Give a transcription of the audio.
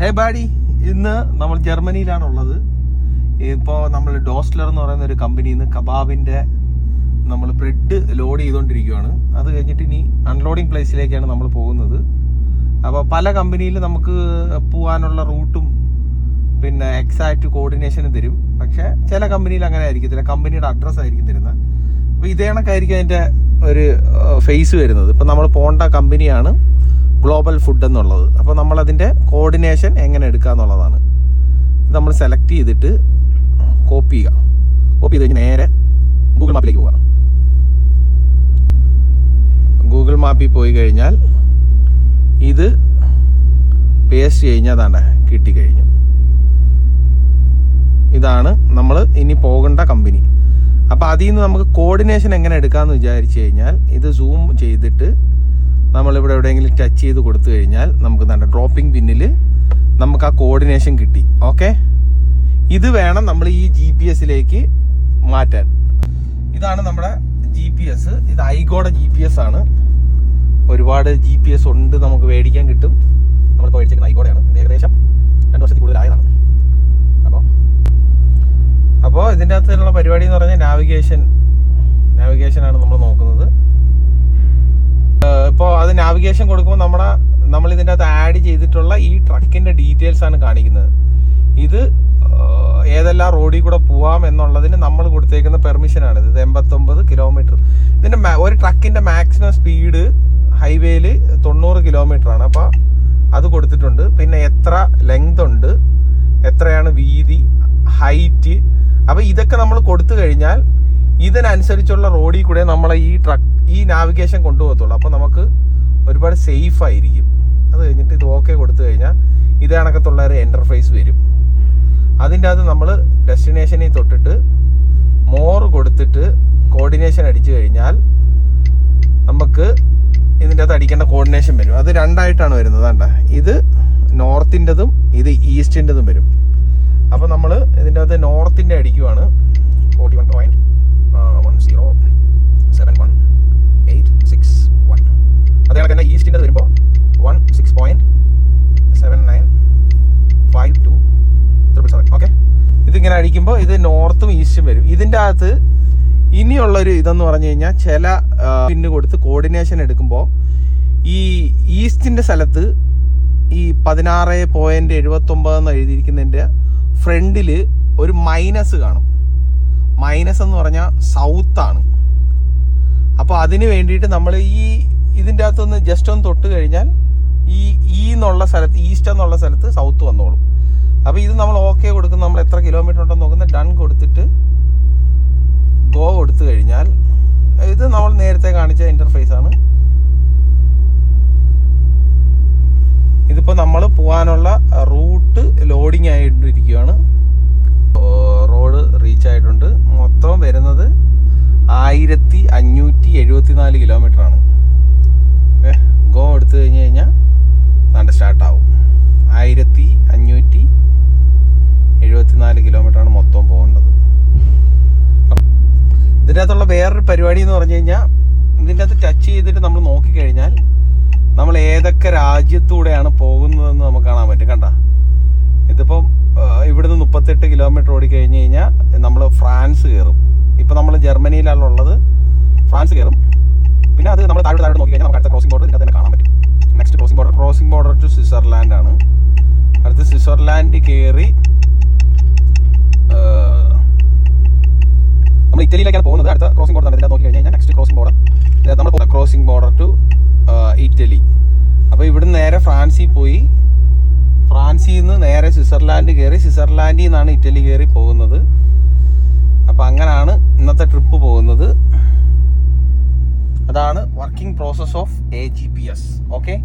ഹേ ബാഡി ഇന്ന് നമ്മൾ ജർമ്മനിയിലാണുള്ളത്. ഇപ്പോൾ നമ്മൾ ഡോസ്ലർ എന്ന് പറയുന്ന ഒരു കമ്പനിയിൽ നിന്ന് കബാബിന്റെ നമ്മൾ ബ്രെഡ് ലോഡ് ചെയ്തുകൊണ്ടിരിക്കുകയാണ്. അത് കഴിഞ്ഞിട്ട് ഇനി അൺലോഡിങ് പ്ലേസിലേക്കാണ് നമ്മൾ പോകുന്നത്. അപ്പോൾ പല കമ്പനിയിൽ നമുക്ക് പോകാനുള്ള റൂട്ടും പിന്നെ എക്സാക്റ്റ് കോർഡിനേഷനും തരും. പക്ഷെ ചില കമ്പനിയിൽ അങ്ങനെ ആയിരിക്കത്തില്ല. കമ്പനിയുടെ അഡ്രസ്സ് ആയിരിക്കും തരുന്നത്. അപ്പോൾ ഇതേ കണക്കായിരിക്കും അതിന്റെ ഒരു ഫേസ് വരുന്നത്. ഇപ്പം നമ്മൾ പോകേണ്ട കമ്പനിയാണ്. ഗ്ലോബൽ ഫുഡ് എന്നുള്ളത്. അപ്പോൾ നമ്മളതിന്റെ കോർഡിനേഷൻ എങ്ങനെ എടുക്കുക എന്നുള്ളതാണ്. ഇത് നമ്മൾ സെലക്ട് ചെയ്തിട്ട് കോപ്പി ചെയ്യുക. കോപ്പി ചെയ്ത് കഴിഞ്ഞ് നേരെ ഗൂഗിൾ മാപ്പിലേക്ക് പോകാം ഗൂഗിൾ മാപ്പിൽ പോയി കഴിഞ്ഞാൽ ഇത് പേസ്റ്റ് കഴിഞ്ഞാൽ അതാണ്ട കിട്ടിക്കഴിഞ്ഞു ഇതാണ് നമ്മൾ ഇനി പോകേണ്ട കമ്പനി അപ്പോൾ അതിൽ നിന്ന് നമുക്ക് കോർഡിനേഷൻ എങ്ങനെ എടുക്കാമെന്ന് വിചാരിച്ചു കഴിഞ്ഞാൽ ഇത് സൂം ചെയ്തിട്ട് നമ്മളിവിടെ എവിടെയെങ്കിലും ടച്ച് ചെയ്ത് കൊടുത്തു കഴിഞ്ഞാൽ നമുക്ക് നല്ല ഡ്രോപ്പിംഗ് പിന്നിൽ നമുക്ക് ആ കോർഡിനേഷൻ കിട്ടി. ഓക്കെ ഇത് വേണം നമ്മൾ ഈ ജി പി എസിലേക്ക് മാറ്റാൻ. ഇതാണ് നമ്മുടെ ജി പി എസ് ഇത് ഐഗോടെ ജി പി എസ് ആണ്. ഒരുപാട് ജി പി എസ് ഉണ്ട് നമുക്ക് മേടിക്കാൻ കിട്ടും. നമ്മൾ മേടിച്ചിരിക്കുന്ന ഐഗോടെയാണ് ഏകദേശം രണ്ട് വർഷത്തിൽ കൂടുതലായതാണ്. അപ്പോൾ അപ്പോൾ ഇതിന്റെ അകത്തുള്ള പരിപാടി എന്ന് പറഞ്ഞാൽ നാവിഗേഷൻ ആണ് നമ്മൾ നോക്കുന്നത്. നാവിഗേഷൻ കൊടുക്കുമ്പോൾ നമ്മുടെ നമ്മൾ ഇതിന്റെ അകത്ത് ആഡ് ചെയ്തിട്ടുള്ള ഈ ട്രക്കിന്റെ ഡീറ്റെയിൽസ് ആണ് കാണിക്കുന്നത്. ഇത് ഏതെല്ലാം റോഡിൽ കൂടെ പോവാം എന്നുള്ളതിന് നമ്മൾ കൊടുത്തേക്കുന്ന പെർമിഷനാണ് ഇത് എൺപത്തൊമ്പത് കിലോമീറ്റർ ഇതിന്റെ ഒരു ട്രക്കിന്റെ മാക്സിമം സ്പീഡ് ഹൈവേയിൽ തൊണ്ണൂറ് കിലോമീറ്റർ ആണ്. അപ്പോൾ അത് കൊടുത്തിട്ടുണ്ട്. പിന്നെ എത്ര ലെങ്ത് ഉണ്ട് എത്രയാണ് വീതി ഹൈറ്റ് അപ്പോൾ ഇതൊക്കെ നമ്മൾ കൊടുത്തു കഴിഞ്ഞാൽ ഇതിനനുസരിച്ചുള്ള റോഡിൽ കൂടെ നമ്മളെ ഈ ട്രക്ക് ഈ നാവിഗേഷൻ കൊണ്ടുപോകത്തുള്ളൂ. അപ്പോൾ നമുക്ക് ഒരുപാട് സേഫ് ആയിരിക്കും. അത് കഴിഞ്ഞിട്ട് ഇത് ഓക്കെ കൊടുത്തു കഴിഞ്ഞാൽ ഇതേ കണക്കത്തുള്ള ഒരു എന്റർഫേസ് വരും. അതിന്റെ അകത്ത് നമ്മൾ ഡെസ്റ്റിനേഷനിൽ തൊട്ടിട്ട് മോർ കൊടുത്തിട്ട് കോർഡിനേഷൻ അടിച്ചു കഴിഞ്ഞാൽ നമുക്ക് ഇതിന്റെ അകത്ത് അടിക്കേണ്ട കോർഡിനേഷൻ വരും. അത് രണ്ടായിട്ടാണ് വരുന്നത് വേണ്ട ഇത് നോർത്തിന്റെതും ഇത് ഈസ്റ്റിന്റെതും വരും. അപ്പോൾ നമ്മൾ ഇതിന്റെ അകത്ത് നോർത്തിന്റെ അടിക്കുവാണ് forty one point one zero seven one eight six one അതേ കണക്ക് തന്നെ ഈസ്റ്റിന്റെ വരുമ്പോൾ one six point seven nine five two triple seven okay ഇതിങ്ങനെ അടിക്കുമ്പോൾ ഇത് നോർത്തും ഈസ്റ്റും വരും. ഇതിന്റെ അകത്ത് ഇനിയുള്ളൊരു ഇതെന്ന് പറഞ്ഞു കഴിഞ്ഞാൽ ചില പിന്ന് കൊടുത്ത് കോർഡിനേഷൻ എടുക്കുമ്പോൾ ഈ ഈസ്റ്റിന്റെ സ്ഥലത്ത് ഈ പതിനാറ് പോയിന്റ് എഴുപത്തൊമ്പത് എന്ന് എഴുതിയിരിക്കുന്നതിന്റെ ഫ്രണ്ടിൽ ഒരു മൈനസ് കാണും. മൈനസ് എന്ന് പറഞ്ഞാൽ സൗത്താണ് അപ്പോൾ അതിന് വേണ്ടിയിട്ട് നമ്മൾ ഈ ഇതിന്റെ അകത്തുനിന്ന് ജസ്റ്റ് ഒന്ന് തൊട്ട് കഴിഞ്ഞാൽ ഈ ഈ എന്നുള്ള സ്ഥലത്ത് ഈസ്റ്റ് എന്നുള്ള സ്ഥലത്ത് സൗത്ത് വന്നോളും. അപ്പോൾ ഇത് നമ്മൾ ഓക്കെ കൊടുക്കുന്ന. നമ്മൾ എത്ര കിലോമീറ്റർ ഉണ്ടെന്ന് നോക്കുന്ന. ഡൺ കൊടുത്തിട്ട് ഗോ കൊടുത്തു കഴിഞ്ഞാൽ ഇത് നമ്മൾ നേരത്തെ കാണിച്ച ഇന്റർഫേസ് ആണ്. ഇതിപ്പോൾ നമ്മൾ പോകാനുള്ള റൂട്ട് ലോഡിങ് ആയിട്ടിരിക്കുകയാണ്. റോഡ് റീച്ച് ആയിട്ടുണ്ട്. മൊത്തം വരുന്നത് ആയിരത്തി അഞ്ഞൂറ്റി എഴുപത്തി നാല് കിലോമീറ്റർ എടുത്തു കഴിഞ്ഞ് കഴിഞ്ഞാൽ നല്ല സ്റ്റാർട്ടാവും ആയിരത്തി അഞ്ഞൂറ്റി എഴുപത്തി നാല് കിലോമീറ്റർ ആണ് മൊത്തം പോകേണ്ടത്. ഇതിന്റെ അകത്തുള്ള വേറൊരു പരിപാടി എന്ന് പറഞ്ഞു കഴിഞ്ഞാൽ ഇതിന്റെ അകത്ത് ടച്ച് ചെയ്തിട്ട് നമ്മൾ നോക്കിക്കഴിഞ്ഞാൽ നമ്മൾ ഏതൊക്കെ രാജ്യത്തൂടെയാണ് പോകുന്നതെന്ന് നമുക്ക് കാണാൻ പറ്റും. കണ്ട? ഇതിപ്പം ഇവിടുന്ന് മുപ്പത്തെട്ട് കിലോമീറ്റർ ഓടിക്കഴിഞ്ഞ് കഴിഞ്ഞാൽ നമ്മൾ ഫ്രാൻസ് കയറും ഇപ്പം നമ്മൾ ജർമ്മനിയിലാണുള്ളത് ഫ്രാൻസ് കയറും പിന്നെ അത് നമ്മൾ താഴോട്ട് താഴോട്ട് നോക്കി കഴിഞ്ഞാൽ നമുക്ക് അടുത്ത ക്രോസിംഗ് ബോർഡ് ഇതിനകത്ത് തന്നെ കാണാൻ പറ്റും. Crossing border crossing border to Switzerland ആണ്. അടുത്ത് സ്വിറ്റ്സർലാൻഡ് കയറി നമ്മൾ ഇറ്റലിയിലേക്കാണ് പോകുന്നത്. അടുത്ത ക്രോസിംഗ് ബോർഡർ ഇതിനകത്ത് നോക്കി കഴിഞ്ഞാൽ നെക്സ്റ്റ് ക്രോസിംഗ് ബോർഡർ നമ്മൾ ക്രോസിംഗ് ബോർഡർ ടു ഇറ്റലി. അപ്പോൾ ഇവിടുന്ന് നേരെ ഫ്രാൻസിൽ പോയി. ഫ്രാൻസിൽ നിന്ന് നേരെ സ്വിറ്റ്സർലാൻഡ് കയറി സ്വിറ്റ്സർലാൻഡിൽ നിന്നാണ് ഇറ്റലി കയറി പോകുന്നത്. അപ്പോൾ അങ്ങനെയാണ് ഇന്നത്തെ ട്രിപ്പ് പോകുന്നത്. അതാണ് working process of a G P S okay